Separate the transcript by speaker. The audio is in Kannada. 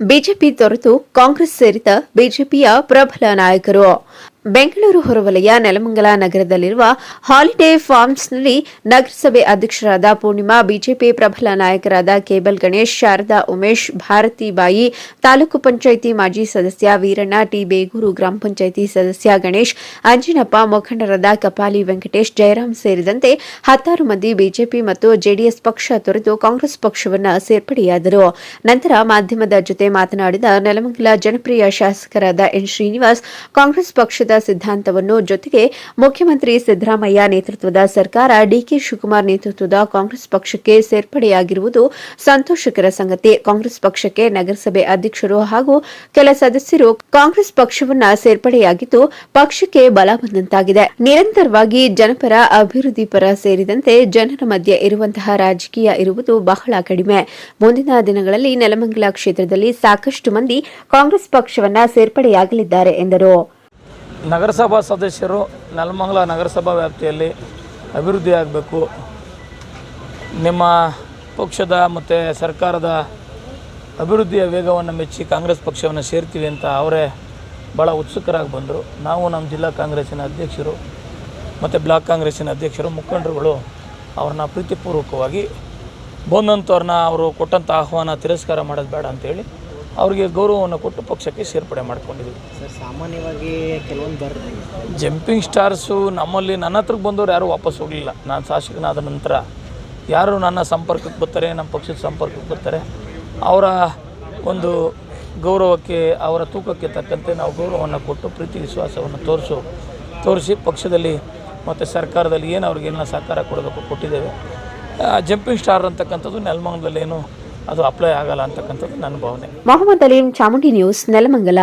Speaker 1: ಬಿಜೆಪಿ ತೊರೆದು ಕಾಂಗ್ರೆಸ್ ಸೇರಿದ ಬಿಜೆಪಿಯ ಪ್ರಬಲ ನಾಯಕರು. ಬೆಂಗಳೂರು ಹೊರವಲಯ ನೆಲಮಂಗಲ ನಗರದಲ್ಲಿರುವ ಹಾಲಿಡೇ ಫಾರ್ಮ್ಸ್ನಲ್ಲಿ ನಗರಸಭೆ ಅಧ್ಯಕ್ಷರಾದ ಪೂರ್ಣಿಮಾ, ಬಿಜೆಪಿ ಪ್ರಬಲ ನಾಯಕರಾದ ಕೇಬಲ್ ಗಣೇಶ್, ಶಾರದಾ ಉಮೇಶ್, ಭಾರತಿ ಬಾಯಿ, ತಾಲೂಕು ಪಂಚಾಯಿತಿ ಮಾಜಿ ಸದಸ್ಯ ವೀರಣ್ಣ, ಟಿ ಬೇಗೂರು ಗ್ರಾಮ ಪಂಚಾಯಿತಿ ಸದಸ್ಯ ಗಣೇಶ್, ಅಂಜಿನಪ್ಪ, ಮುಖಂಡರಾದ ಕಪಾಲಿ ವೆಂಕಟೇಶ್, ಜಯರಾಮ್ ಸೇರಿದಂತೆ ಹತ್ತಾರು ಮಂದಿ ಬಿಜೆಪಿ ಮತ್ತು ಜೆಡಿಎಸ್ ಪಕ್ಷ ತೊರೆದು ಕಾಂಗ್ರೆಸ್ ಪಕ್ಷವನ್ನು ಸೇರ್ಪಡೆಯಾದರು. ನಂತರ ಮಾಧ್ಯಮದ ಜೊತೆ ಮಾತನಾಡಿದ ನೆಲಮಂಗಲ ಜನಪ್ರಿಯ ಶಾಸಕರಾದ ಎನ್ ಶ್ರೀನಿವಾಸ್, ಕಾಂಗ್ರೆಸ್ ಪಕ್ಷದ ಸಿದ್ಧಾಂತವನ್ನು ಜೊತೆಗೆ ಮುಖ್ಯಮಂತ್ರಿ ಸಿದ್ದರಾಮಯ್ಯ ನೇತೃತ್ವದ ಸರ್ಕಾರ ಡಿಕೆ ಶಿವಕುಮಾರ್ ನೇತೃತ್ವದ ಕಾಂಗ್ರೆಸ್ ಪಕ್ಷಕ್ಕೆ ಸೇರ್ಪಡೆಯಾಗಿರುವುದು ಸಂತೋಷಕರ ಸಂಗತಿ. ಕಾಂಗ್ರೆಸ್ ಪಕ್ಷಕ್ಕೆ ನಗರಸಭೆ ಅಧ್ಯಕ್ಷರು ಹಾಗೂ ಕೆಲ ಸದಸ್ಯರು ಕಾಂಗ್ರೆಸ್ ಪಕ್ಷವನ್ನ ಸೇರ್ಪಡೆಯಾಗಿದ್ದು ಪಕ್ಷಕ್ಕೆ ಬಲ ಬಂದಂತಾಗಿದೆ. ನಿರಂತರವಾಗಿ ಜನಪರ ಅಭಿವೃದ್ಧಿ ಪರ ಸೇರಿದಂತೆ ಜನರ ಮಧ್ಯೆ ಇರುವಂತಹ ರಾಜಕೀಯ ಇರುವುದು ಬಹಳ ಕಡಿಮೆ. ಮುಂದಿನ ದಿನಗಳಲ್ಲಿ ನೆಲಮಂಗಲ ಕ್ಷೇತ್ರದಲ್ಲಿ ಸಾಕಷ್ಟು ಮಂದಿ ಕಾಂಗ್ರೆಸ್ ಪಕ್ಷವನ್ನ ಸೇರ್ಪಡೆಯಾಗಲಿದ್ದಾರೆ ಎಂದರು.
Speaker 2: ನಗರಸಭಾ ಸದಸ್ಯರು ನೆಲಮಂಗಲ ನಗರಸಭಾ ವ್ಯಾಪ್ತಿಯಲ್ಲಿ ಅಭಿವೃದ್ಧಿ ಆಗಬೇಕು ನಿಮ್ಮ ಪಕ್ಷದ ಮತ್ತು ಸರ್ಕಾರದ ಅಭಿವೃದ್ಧಿಯ ವೇಗವನ್ನು ಮೆಚ್ಚಿ ಕಾಂಗ್ರೆಸ್ ಪಕ್ಷವನ್ನು ಸೇರ್ತೀವಿ ಅಂತ ಅವರೇ ಭಾಳ ಉತ್ಸುಕರಾಗಿ ಬಂದರು. ನಾವು ನಮ್ಮ ಜಿಲ್ಲಾ ಕಾಂಗ್ರೆಸ್ಸಿನ ಅಧ್ಯಕ್ಷರು ಮತ್ತು ಬ್ಲಾಕ್ ಕಾಂಗ್ರೆಸ್ಸಿನ ಅಧ್ಯಕ್ಷರು, ಮುಖಂಡರುಗಳು ಅವ್ರನ್ನ ಪ್ರೀತಿಪೂರ್ವಕವಾಗಿ ಬಂದಂಥವ್ರನ್ನ ಅವರು ಕೊಟ್ಟಂಥ ಆಹ್ವಾನ ತಿರಸ್ಕಾರ ಮಾಡೋದು ಬೇಡ ಅಂತೇಳಿ ಅವರಿಗೆ ಗೌರವವನ್ನು ಕೊಟ್ಟು ಪಕ್ಷಕ್ಕೆ ಸೇರ್ಪಡೆ ಮಾಡ್ಕೊಂಡಿದ್ದೀವಿ.
Speaker 3: ಸರ್ ಸಾಮಾನ್ಯವಾಗಿ ಕೆಲವೊಂದು ಬರ್
Speaker 2: ಜಂಪಿಂಗ್ ಸ್ಟಾರ್ಸು ನಮ್ಮಲ್ಲಿ ನನ್ನ ಹತ್ರಕ್ಕೆ ಬಂದವರು ಯಾರೂ ವಾಪಸ್ ಹೋಗಲಿಲ್ಲ. ನಾನು ಶಾಸಕನಾದ ನಂತರ ಯಾರು ನನ್ನ ಸಂಪರ್ಕಕ್ಕೆ ಬರ್ತಾರೆ ನಮ್ಮ ಪಕ್ಷದ ಸಂಪರ್ಕಕ್ಕೆ ಬರ್ತಾರೆ ಅವರ ಒಂದು ಗೌರವಕ್ಕೆ ಅವರ ತೂಕಕ್ಕೆ ತಕ್ಕಂತೆ ನಾವು ಗೌರವವನ್ನು ಕೊಟ್ಟು ಪ್ರೀತಿ ವಿಶ್ವಾಸವನ್ನು ತೋರಿಸು ತೋರಿಸಿ ಪಕ್ಷದಲ್ಲಿ ಮತ್ತು ಸರ್ಕಾರದಲ್ಲಿ ಏನು ಅವ್ರಿಗೇನ ಸಹಕಾರ ಕೊಡಬೇಕು ಕೊಟ್ಟಿದ್ದೇವೆ. ಜಂಪಿಂಗ್ ಸ್ಟಾರ್ ಅಂತಕ್ಕಂಥದ್ದು ನೆಲಮಂಗಲದಲ್ಲಿ ಏನು ಅದು ಅಪ್ಲೈ ಆಗಲ್ಲ ಅಂತಕ್ಕಂಥದ್ದು ನನ್ನ ಭಾವನೆ
Speaker 1: ಮೊಹಮ್ಮದ್ ಅಲೀಂ ಚಾಮುಂಡಿ ನ್ಯೂಸ್ ನೆಲಮಂಗಲ